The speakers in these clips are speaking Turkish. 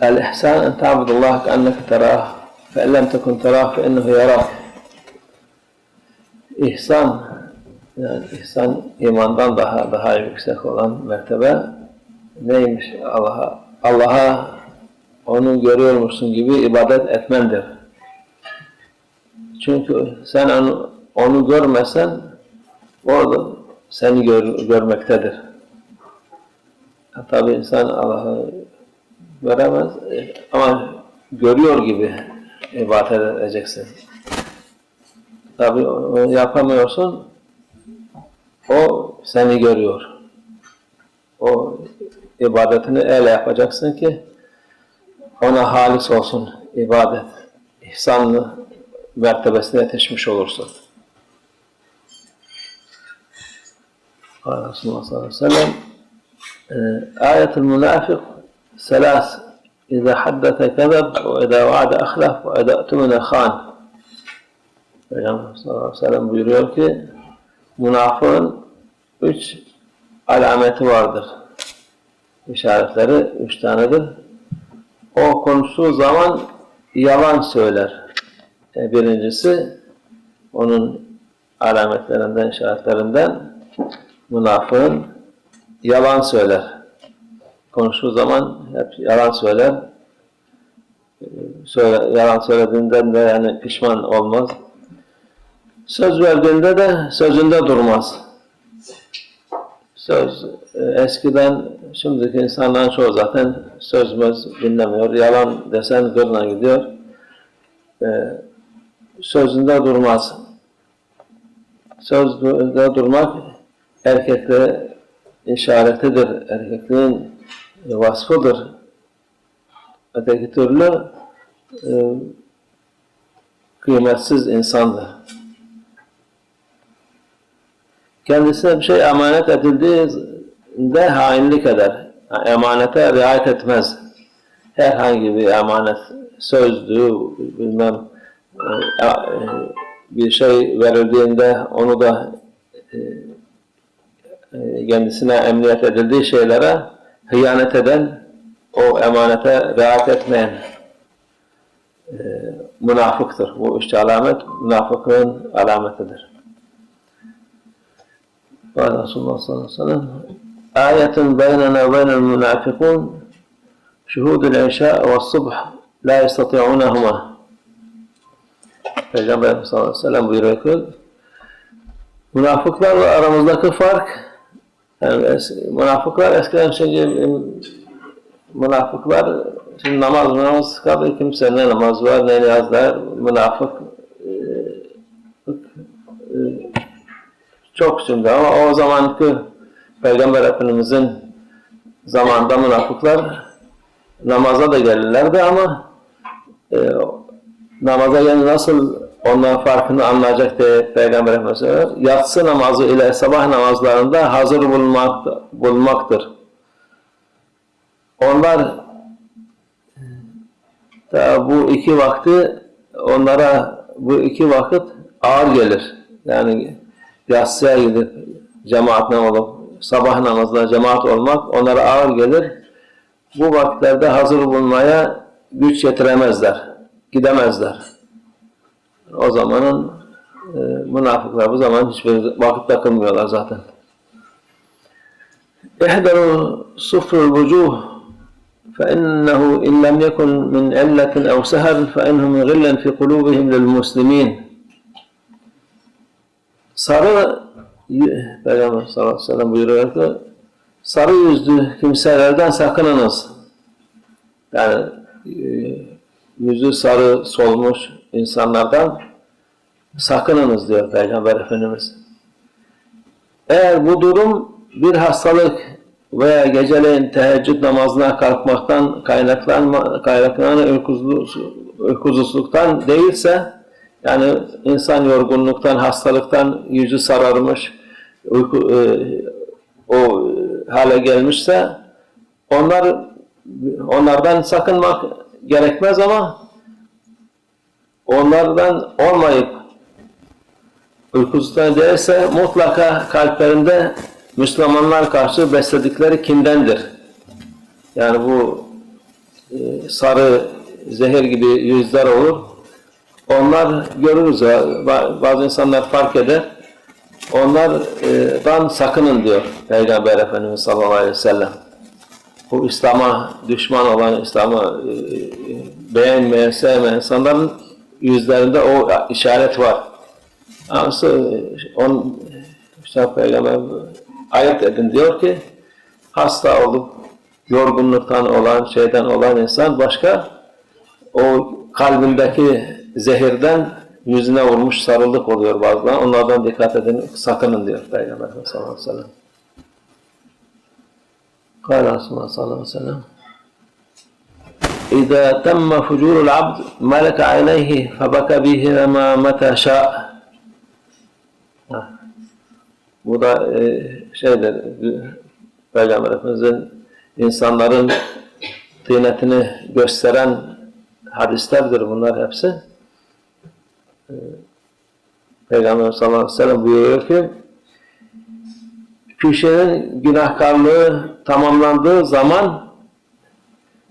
El-ihsan en ta'budullah keanneke terah fe en lem tekun terah fe ennehu yarak. İhsan yani ihsan imandan daha daha yüksek olan mertebe neymiş? Allah'a Allah'a onu görüyormuşsun gibi ibadet etmendir. Çünkü sen onu, onu görmesen o da seni gör, görmektedir. Tabi insan Allah'ı göremez e, ama görüyor gibi ibadet edeceksin. Tabi yapamıyorsun, o seni görüyor. O ibadetini öyle yapacaksın ki ona halis olsun ibadet. İhsanlı mertebesine yetişmiş olursun. قال رسول الله صلى الله عليه وسلم آية المنافق ثلاث إذا حدث كذب وإذا وعد أخلف وإذا اؤتمن خان Peygamber sallallahu aleyhi ve sellem buyuruyor ki münafığın üç alameti vardır. İşaretleri üç tanedir. O konuştuğu zaman yalan söyler. E, birincisi onun alametlerinden, işaretlerinden münafığın yalan söyler. Konuştuğu zaman hep yalan söyler. Söyle, yalan söylediğinden de yani pişman olmaz. Söz verdiğinde de sözünde durmaz. Söz e, eskiden şimdiki insanların çoğu zaten sözümüz dinlemiyor. Yalan desen gırla gidiyor. E, sözünde durmaz. Sözde durmak erkekliğe işaretidir. Erkekliğin vasfıdır. Öteki türlü e, kıymetsiz insandır. Kendisine bir şey emanet edildiğinde hainlik eder. Emanete riayet etmez. Herhangi bir emanet, sözdü, bilmem e, e, bir şey verildiğinde onu da ee, kendisine emniyet edildiği şeylere hıyanet eden, o emanete rahat etmeyen e, münafıktır. Bu üç alamet münafıklığın alametidir. Ve Resulullah sallallahu aleyhi ve sellem Ayetun beynena beynel münafıkun şuhudul inşa ve subh la yastati'unahuma Peygamber sallallahu aleyhi ve sellem buyuruyor ki münafıklarla aramızdaki fark yani es, münafıklar eskiden şimdi münafıklar şimdi namaz namaz kaldı kimse ne namaz var ne niyazlar münafık e, e, çok şimdi. Ama o zamanki Peygamber Efendimizin zamanında münafıklar namaza da gelirlerdi ama e, namaza gelince nasıl onların farkını anlayacak diye Peygamber Efendimiz. Yatsı namazı ile sabah namazlarında hazır bulunmak, bulunmaktır. Onlar da bu iki vakti onlara bu iki vakit ağır gelir. Yani yatsıya gidip cemaatle olup sabah namazına cemaat olmak onlara ağır gelir. Bu vakitlerde hazır bulunmaya güç yetiremezler, gidemezler. O zamanın e, münafıklar bu zaman hiçbir vakit takılmıyorlar zaten. احذروا صفر الوجوه فإنه إن لم يكن من علة أو سهر فإنهم غلا في قلوبهم للمسلمين sarı Peygamber sallallahu aleyhi ve sellem buyuruyor ki sarı yüzlü kimselerden sakınınız. Yani e, yüzü sarı solmuş insanlardan sakınınız diyor Peygamber Efendimiz. Eğer bu durum bir hastalık veya geceleyin teheccüd namazına kalkmaktan kaynaklanma, kaynaklanan uykusuzluktan değilse yani insan yorgunluktan, hastalıktan yüzü sararmış, uyku, e, o hale gelmişse onlar onlardan sakınmak gerekmez ama onlardan olmayıp uykusuzluktan değilse mutlaka kalplerinde Müslümanlar karşı besledikleri kindendir. Yani bu e, sarı zehir gibi yüzler olur. Onlar görürüz ba- bazı insanlar fark eder. Onlardan sakının diyor Peygamber Efendimiz sallallahu aleyhi ve sellem. Bu İslam'a düşman olan, İslam'ı e, e, beğenmeyen, sevmeyen insanların yüzlerinde o işaret var. Ama on işte Peygamber ayet edin diyor ki hasta olup yorgunluktan olan, şeyden olan insan başka o kalbindeki zehirden yüzüne vurmuş sarılık oluyor bazen. Onlardan dikkat edin, sakının diyor Peygamber sallallahu aleyhi ve sellem. Kâlâ sallallahu aleyhi ve sellem. إذا تم فجور العبد ملك عينيه فبكى بهما متى شاء Ha. Bu da e, şeydir, Peygamber Efendimiz'in insanların tıynetini gösteren hadislerdir bunlar hepsi. E, Peygamber sallallahu aleyhi ve sellem buyuruyor ki kişinin günahkarlığı tamamlandığı zaman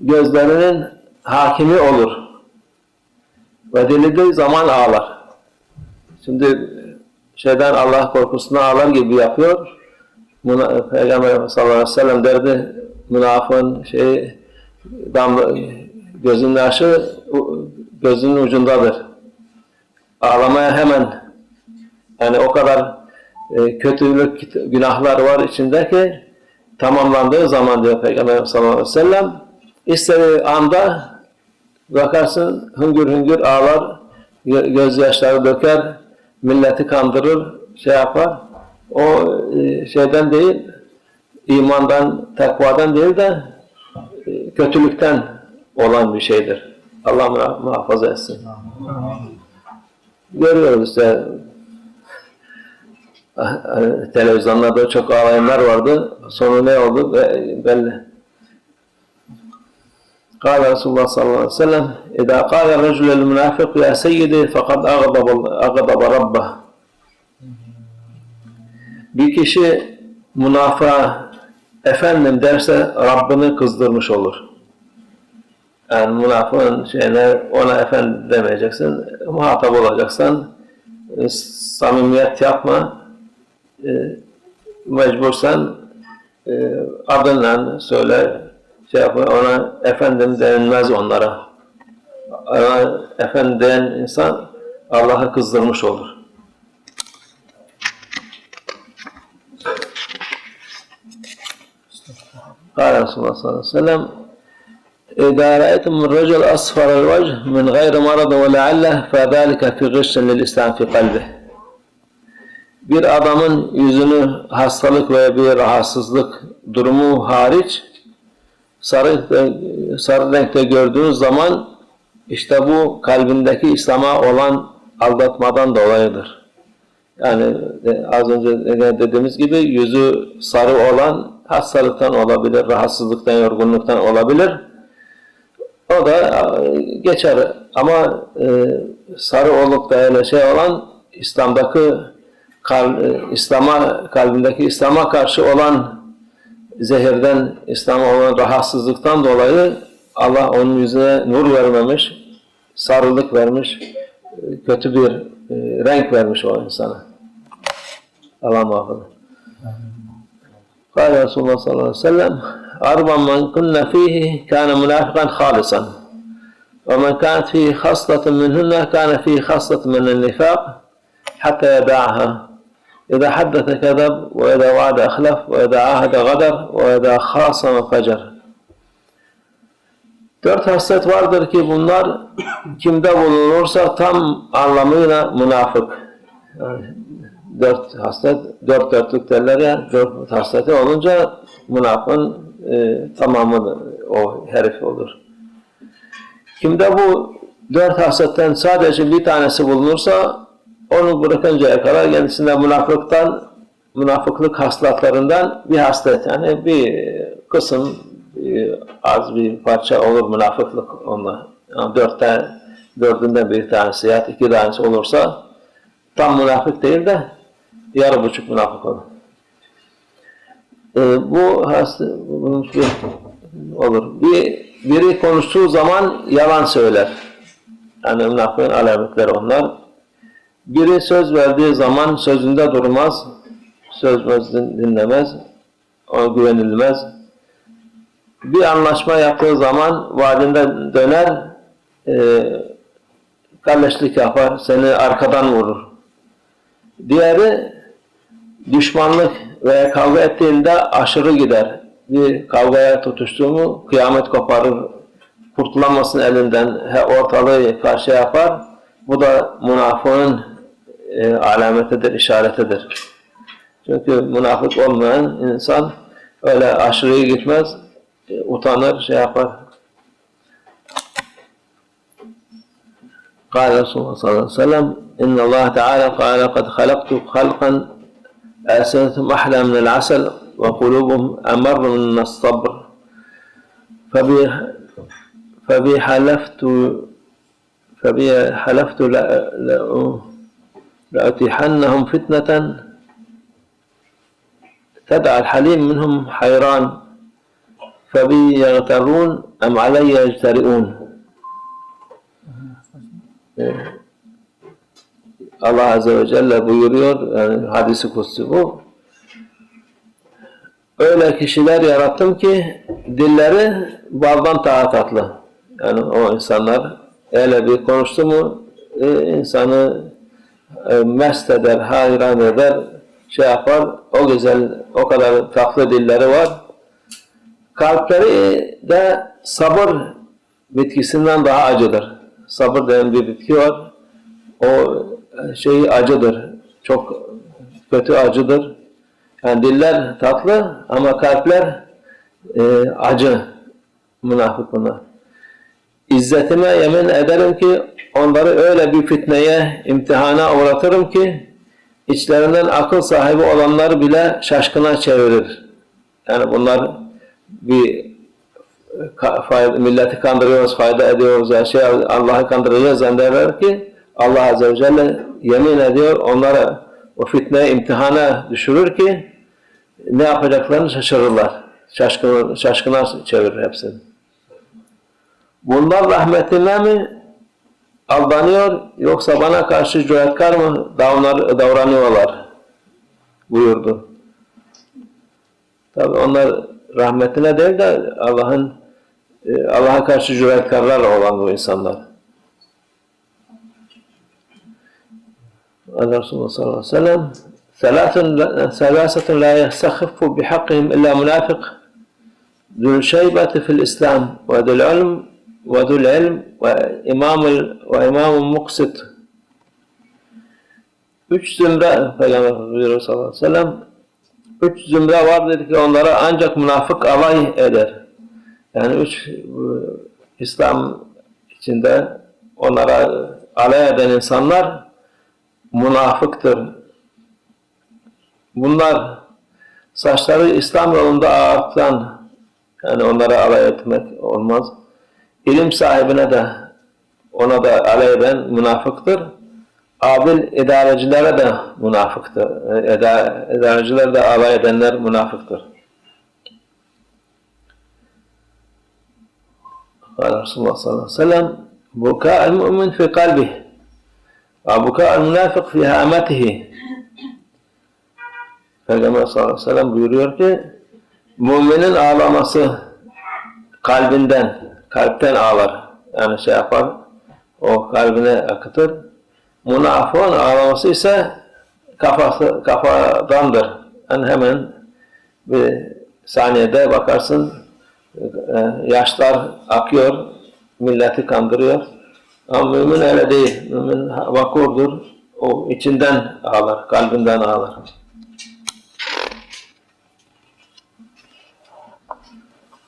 gözlerinin hakimi olur. Ve dirildiği zaman ağlar. Şimdi şeyden Allah korkusuna ağlar gibi yapıyor. Peygamber sallallahu aleyhi ve sellem derdi münafığın şey damla, gözünün yaşı gözünün ucundadır. Ağlamaya hemen yani o kadar e, kötülük, günahlar var içinde ki tamamlandığı zaman diyor Peygamber sallallahu aleyhi ve sellem istediği anda bakarsın hüngür hüngür ağlar, gö- gözyaşları döker, milleti kandırır, şey yapar. O e, şeyden değil, imandan, takvadan değil de e, kötülükten olan bir şeydir. Allah muha- muhafaza etsin. Görüyoruz işte televizyonlarda çok ağlayanlar vardı. Sonu ne oldu Be- belli. قال رسول الله صلى الله عليه وسلم إذا قال الرجل المنافق يا سيدي فقد أغضب, أغضب ربه Bir kişi münafığa efendim derse Rabbini kızdırmış olur. Yani münafığın şeyine ona efendim demeyeceksin. Muhatap olacaksan e, samimiyet yapma. E, mecbursan e, adınla söyle şey yapın ona efendim denilmez onlara. Ona efendim diyen insan Allah'ı kızdırmış olur. قال رسول الله صلى الله عليه وسلم إذا رأيتم الرجل أصفر الوجه من غير مرض ولعله فذلك في غش للإسلام في قلبه bir adamın yüzünü hastalık veya bir rahatsızlık durumu hariç sarı, sarı renkte gördüğünüz zaman işte bu kalbindeki İslam'a olan aldatmadan dolayıdır. Yani e, az önce dediğimiz gibi yüzü sarı olan hastalıktan olabilir, rahatsızlıktan, yorgunluktan olabilir. O da e, geçer. Ama e, sarı olup da öyle şey olan İslam'daki e, İslam'a kalbindeki İslam'a karşı olan zehirden, İslam'a olan rahatsızlıktan dolayı Allah onun yüzüne nur vermemiş, sarılık vermiş, kötü bir e, renk vermiş o insana. Allah muhafaza. Kale Resulullah sallallahu aleyhi ve sellem Arban men kunne fihi kâne münafıkan halisan ve men kânet fihi haslatun minhunne kâne fihi haslatun minen nifâk hatta yedâha إذا حدث كذب وإذا وعد أخلف وإذا عاهد غدر وإذا خاصم فجر Dört haslet vardır ki bunlar kimde bulunursa tam anlamıyla münafık. Yani dört haslet, dört dörtlük derler ya, dört hasleti olunca münafığın e, tamamı o herif olur. Kimde bu dört hasletten sadece bir tanesi bulunursa onu bırakıncaya kadar kendisinde münafıktan, münafıklık haslatlarından bir haslet yani bir kısım bir, az bir parça olur münafıklık onda. Yani dörtte, dördünden bir tanesi ya iki tanesi olursa tam münafık değil de yarı buçuk münafık olur. e, bu hasta şu- olur. Bir, biri konuştuğu zaman yalan söyler. Yani münafığın alametleri onlar. Biri söz verdiği zaman sözünde durmaz. Söz dinlemez. Ona güvenilmez. Bir anlaşma yaptığı zaman vaadinden döner. E, kalleşlik yapar. Seni arkadan vurur. Diğeri düşmanlık veya kavga ettiğinde aşırı gider. Bir kavgaya tutuştu mu kıyamet koparır. Kurtulamasın elinden ortalığı karşı yapar. Bu da münafığın alametidir, işaretidir. Çünkü münafık olmayan insan öyle aşırıya gitmez, utanır, şey yapar. قال رسول الله صلى الله عليه وسلم إن الله تعالى قال قد خلقت خلقا ألسنتهم أحلى من العسل وقلوبهم أمر من الصبر فبي فبي حلفت فبي حلفت لا لا لأتيحنهم فتنة تدعى الحليم منهم حيران فبي يغترون أم علي يجترئون Allah Azze ve Celle buyuruyor, yani hadisi kutsu bu. Öyle kişiler yarattım ki dilleri baldan daha tatlı. Yani o insanlar öyle bir konuştu mu e, insanı e, mest eder, hayran eder, şey yapar. O güzel, o kadar tatlı dilleri var. Kalpleri de sabır bitkisinden daha acıdır. Sabır denen bir bitki var. O şey acıdır. Çok kötü acıdır. Yani diller tatlı ama kalpler e, acı. Münafık bunlar. İzzetime yemin ederim ki onları öyle bir fitneye, imtihana uğratırım ki içlerinden akıl sahibi olanlar bile şaşkına çevirir. Yani bunlar bir milleti kandırıyoruz, fayda ediyoruz, her şey Allah'ı kandıracağız zannederler ki Allah Azze ve Celle yemin ediyor onlara o fitneye, imtihana düşürür ki ne yapacaklarını şaşırırlar. Şaşkın, şaşkına çevirir hepsini. Bunlar rahmetine mi aldanıyor yoksa bana karşı cüretkar mı davranır, davranıyorlar buyurdu. Tabi onlar rahmetine değil de Allah'ın e, Allah'a karşı cüretkarlar olan bu insanlar. قال رسول الله صلى الله عليه وسلم ثلاث ثلاثة لا يستخف بحقهم إلا منافق ذو الشيبة في الإسلام وذو العلم وذو العلم وإمام وإمام مقسط Üç zümre Peygamber buyuruyor sallallahu aleyhi ve sellem üç zümre var dedi ki onlara ancak münafık alay eder. Yani üç bu, İslam içinde onlara alay eden insanlar münafıktır. Bunlar saçları İslam yolunda ağartılan yani onlara alay etmek olmaz. ilim sahibine de ona da aleyben münafıktır. Adil idarecilere de münafıktır. Eda, idareciler de alay edenler münafıktır. Kale Resulullah sallallahu aleyhi ve sellem Buka'l mu'min fi kalbih ve buka'l münafık fi hametihi Peygamber sallallahu aleyhi ve sellem buyuruyor ki müminin ağlaması kalbinden kalpten ağlar. Yani şey yapar, o kalbine akıtır. Münafığın ağlaması ise kafası, kafadandır. Yani hemen bir saniyede bakarsın e, yaşlar akıyor, milleti kandırıyor. Ama mümin öyle değil. Mümin vakurdur. O içinden ağlar, kalbinden ağlar.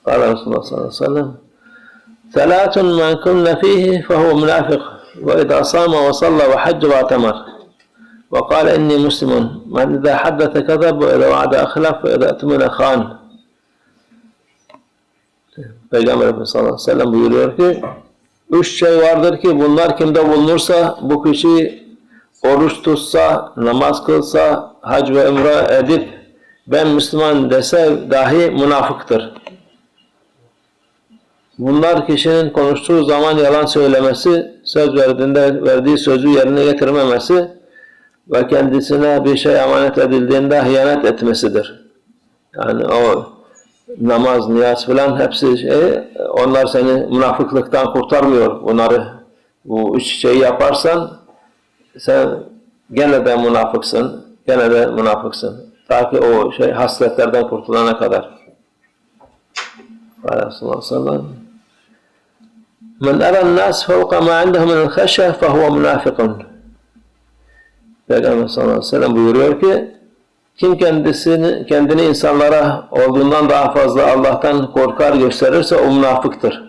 قال رسول الله صلى الله عليه وسلم ثلاث من كن فيه فهو منافق وإذا صام وصلى وحج واعتمر وقال إني مسلم من إذا حدث كذب وإذا وعد أخلف وإذا أتمن خان Peygamber Efendimiz sallallahu aleyhi ve sellem buyuruyor ki üç şey vardır ki bunlar kimde bulunursa bu kişi oruç tutsa, namaz kılsa, hac ve umre edip ben Müslüman dese dahi münafıktır. Bunlar kişinin konuştuğu zaman yalan söylemesi, söz verdiğinde verdiği sözü yerine getirmemesi ve kendisine bir şey emanet edildiğinde hıyanet etmesidir. Yani o namaz, niyaz filan hepsi şey, onlar seni münafıklıktan kurtarmıyor. Bunları bu üç şeyi yaparsan sen gene de münafıksın, gene de münafıksın. Ta ki o şey hasletlerden kurtulana kadar. Aleyhisselatü Men eran nas fevka ma indehu minel khashye fehuve münafikun. Peygamber sallallahu aleyhi ve sellem buyuruyor ki kim kendisini kendini insanlara olduğundan daha fazla Allah'tan korkar gösterirse o münafıktır.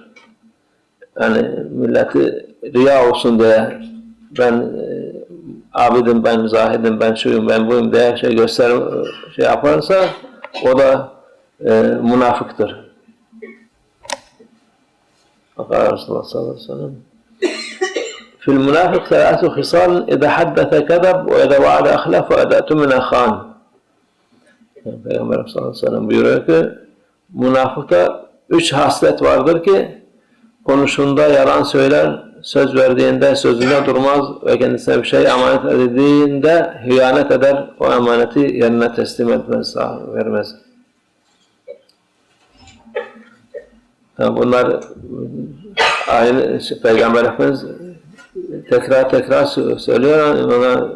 Yani milleti riya olsun diye ben e, abidim, ben zahidim, ben şuyum, ben buyum diye şey göster şey yaparsa o da e, münafıktır. Fakat Resulullah sallallahu aleyhi ve sellem في المنافق ثلاث خصال إذا حدث كذب وإذا وعد أخلف وإذا أتمن خان Peygamber sallallahu aleyhi ve sellem buyuruyor ki münafıkta üç haslet vardır ki konuşunda yalan söyler, söz verdiğinde sözünde durmaz ve kendisine bir şey emanet edildiğinde hıyanet eder, o emaneti yerine teslim etmez, vermez. Yani bunlar Aynı şey, Peygamber Efendimiz tekrar tekrar söylüyor ona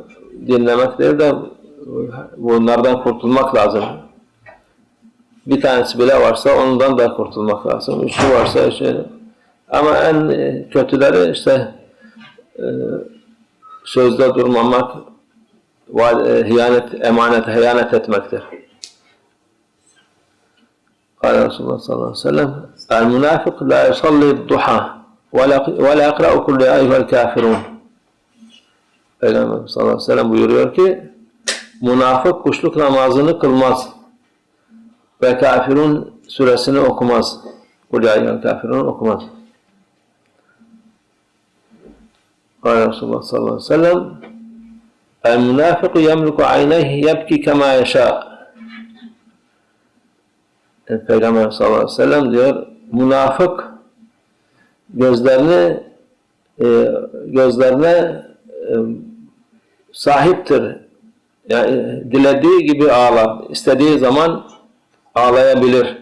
dinlemek değil de bunlardan kurtulmak lazım. Bir tanesi bile varsa ondan da kurtulmak lazım. Üçü varsa üçü. Ama en e, kötüleri işte e, sözde durmamak, e, hiyanet, emanete hiyanet etmektir. Kale Resulullah sallallahu aleyhi ve sellem El münafık la yusalli duha ولا ولا يقرأ كل يا أيها الكافرون Peygamber sallallahu aleyhi ve sellem buyuruyor ki münafık kuşluk namazını kılmaz ve kafirun suresini okumaz. Kul ya eyyuhel kafirun okumaz. قال رسول الله صلى الله عليه وسلم المنافق يملك عينيه يبكي كما يشاء Peygamber sallallahu aleyhi ve sellem diyor münafık gözlerini e, gözlerine e, sahiptir. Yani dilediği gibi ağlar. istediği zaman ağlayabilir.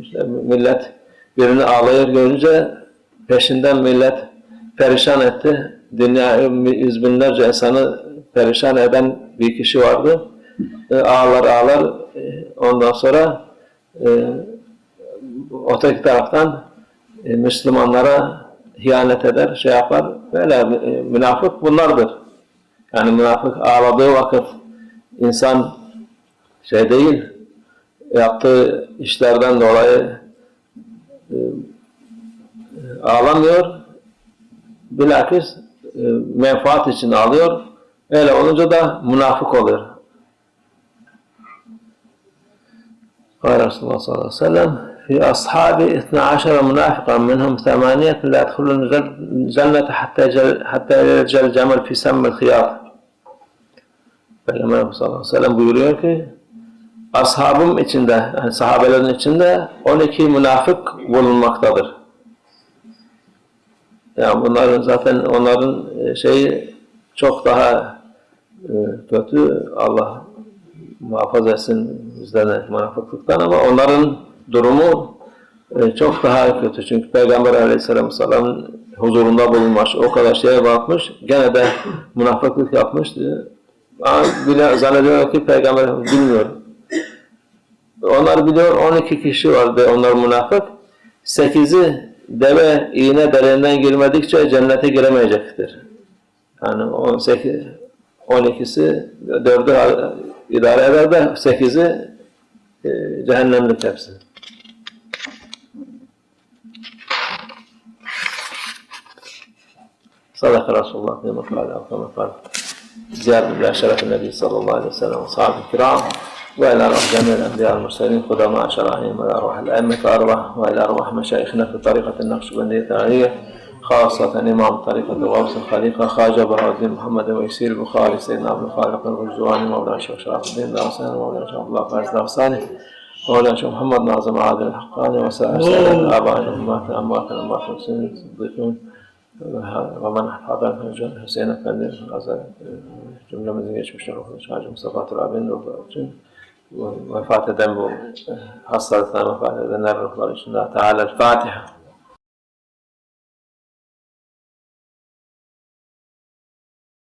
İşte millet birini ağlayır görünce peşinden millet perişan etti. Dünya yüz binlerce insanı perişan eden bir kişi vardı. E, ağlar ağlar e, ondan sonra e, öteki taraftan e, Müslümanlara hiyanet eder, şey yapar. Böyle e, münafık bunlardır. Yani münafık ağladığı vakit insan şey değil, yaptığı işlerden dolayı e, e ağlamıyor. Bilakis e, menfaat için ağlıyor. Öyle olunca da münafık oluyor. Resulullah sallallahu aleyhi ve sellem عليه وسلم في أصحابي 12 منافقا منهم ثمانية لا يدخلون الجنة حتى جل حتى يرجع الجمل في سم الخياط Peygamber sallallahu aleyhi ve sellem buyuruyor ki ashabım içinde, yani sahabelerin içinde 12 münafık bulunmaktadır. Yani bunların zaten onların şeyi çok daha kötü. Allah muhafaza etsin bizlerine münafıklıktan ama onların durumu çok daha kötü. Çünkü Peygamber aleyhisselam sallam huzurunda bulunmuş, o kadar şeye bakmış, gene de münafıklık yapmış. Ama zannediyor ki Peygamber bilmiyor. Onlar biliyor 12 kişi vardı onlar münafık. 8'i deve iğne derinden girmedikçe cennete giremeyecektir. Yani 18 12'si 4'ü idare eder de 8'i e, cehennemlik hepsi. صدق رسول الله فيما قال أو كما قال زيادة إلى شرف النبي صلى الله عليه وسلم وصحابة الكرام وإلى أرواح جميع الأنبياء المرسلين قدماء شرائعهم وإلى أرواح الأئمة الأرواح وإلى أرواح مشايخنا في طريقة النقشبندية الثانية خاصة إمام طريقة غوث الخليقة خواجة بهاء الدين محمد ويسير البخاري سيدنا عبد الخالق الرجواني مولانا الشيخ شرف الدين دارساني مولانا الشيخ عبد الله فارس دارساني مولانا الشيخ محمد ناظم عادل الحقاني وسائر سائر آبائنا أمهاتنا أمواتنا أموات المسلمين الصديقين. Ve men hadan Hüseyin Efendi e, cümlemizin geçmişler okumuş. Hacı Mustafa Turabi'nin ruhları için vefat eden bu e, hastalıktan vefat edenler ruhları için Teala Fatiha.